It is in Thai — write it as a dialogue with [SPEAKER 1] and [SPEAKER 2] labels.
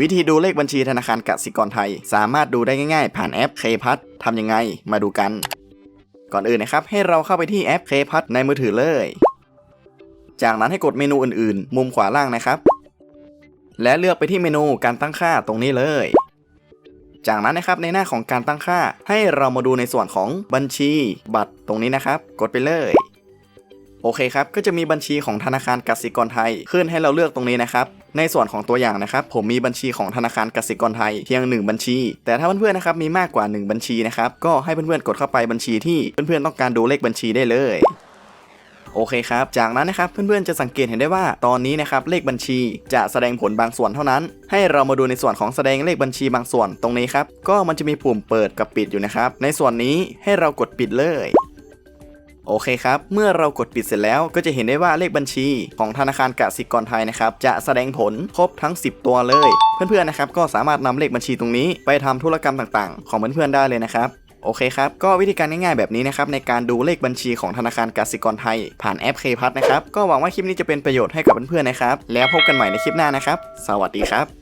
[SPEAKER 1] วิธีดูเลขบัญชีธนาคารกสิกรไทย สามารถดูได้ง่ายๆ ผ่านแอป K พัททำยังไง มาดูกัน ก่อนอื่นนะครับ ให้เราเข้าไปที่แอป K พัทในมือถือเลย จากนั้นให้กดเมนูอื่นๆ มุมขวาล่างนะครับ และเลือกไปที่เมนูการตั้งค่าตรงนี้เลย จากนั้นนะครับในหน้าของการตั้งค่า ให้เรามาดูในส่วนของบัญชี บัตรตรงนี้นะครับ กดไปเลยโอเคครับ ก็จะมีบัญชีของธนาคารกสิกรไทย ขึ้นให้เราเลือกตรงนี้นะครับ ในส่วนของตัวอย่างนะครับผมมีบัญชีของธนาคารกสิกรไทยเพียง 1 บัญชี แต่ถ้าเพื่อนๆนะครับมีมากกว่า 1 บัญชีนะครับก็ให้เพื่อนๆกดเข้าไปบัญชีที่เพื่อนๆต้องการดูเลขบัญชีได้เลยโอเคครับ จากนั้นนะครับเพื่อนๆจะสังเกตเห็นได้ว่าตอนนี้นะครับเลขบัญชีจะแสดงผลบางส่วนเท่านั้น ให้เรามาดูในส่วนของแสดงเลขบัญชีบางส่วนตรงนี้ครับก็มันจะมีปุ่มเปิดกับปิดอยู่นะครับในส่วนนี้ให้เรากดปิดเลย โอเคครับ เมื่อเรากดปิดเสร็จแล้วก็จะเห็นได้ว่าเลขบัญชีของธนาคารกสิกรไทยนะครับ จะแสดงผลครบทั้ง 10 ตัวเลย เพื่อนๆนะครับก็สามารถนำเลขบัญชีตรงนี้ไปทำธุรกรรมต่างๆ ของเพื่อนๆได้เลยนะครับโอเคครับ ก็วิธีการง่ายๆแบบนี้นะครับ ในการดูเลขบัญชีของธนาคารกสิกรไทย ผ่านแอป K พัทนะครับ ก็หวังว่าคลิปนี้จะเป็นประโยชน์ให้กับเพื่อนๆนะครับ แล้วพบกันใหม่ในคลิปหน้านะครับ สวัสดีครับ